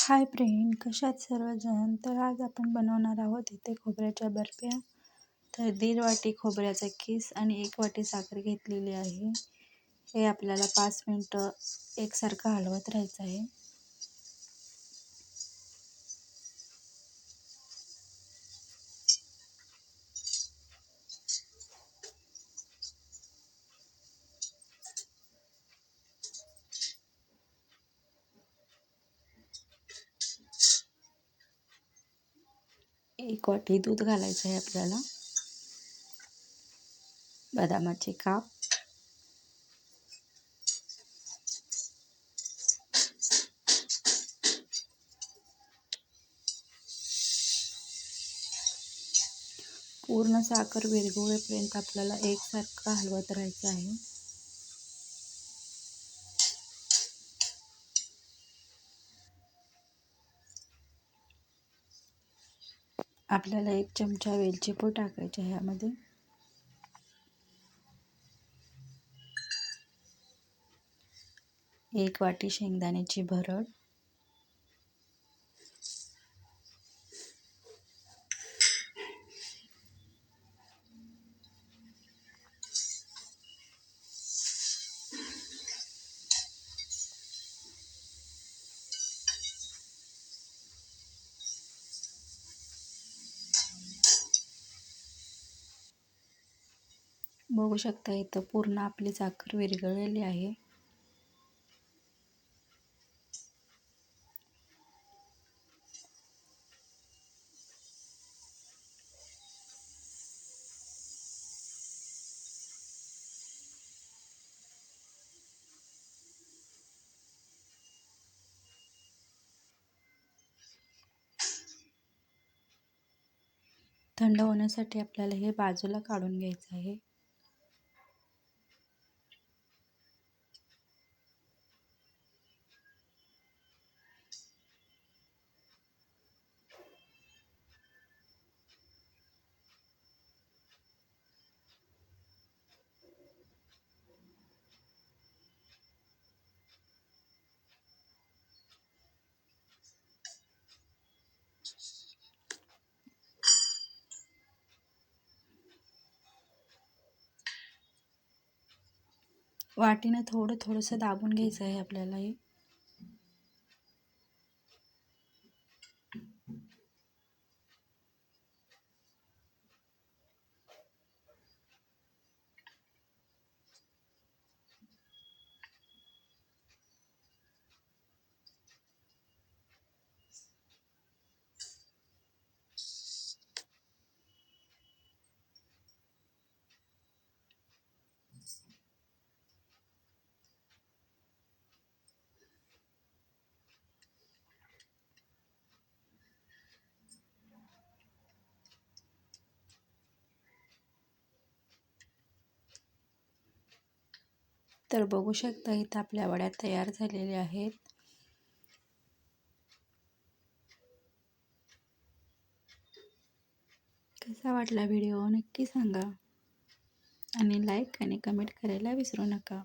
Hi friend कशात सर्वजण? तर आज आपण बनवणार आहोत इथे खोबऱ्याच्या बर्फ्या तर दीड वाटी खोबऱ्याचा किस आणि एक वाटी साखर घेतलेली आहे. हे आपल्याला पाच मिनटं एकसारखं हलवत राहायचं आहे. एक वाटी दूध घालायचं आहे आपल्याला. बदामाचे काप. पूर्ण साखर विरघळेपर्यंत आपल्याला एकसारखं हलवत राहायचं आहे. आपल्याला एक चमचा वेलची पूड ह्यामध्ये एक वाटी शेंगदाण्याची भरड. बघू शकता इथं पूर्ण आपली साखर विरघळलेली आहे. थंड होण्यासाठी आपल्याला हे बाजूला काढून घ्यायचं आहे. वाटीनं थोडं थोडंसं दाबून घ्यायचं आहे आपल्याला हे. तर बघू शकता इथं आपल्या वड्या तयार झालेल्या आहेत. कसा वाटला व्हिडिओ नक्की सांगा आणि लाईक आणि कमेंट करायला विसरू नका.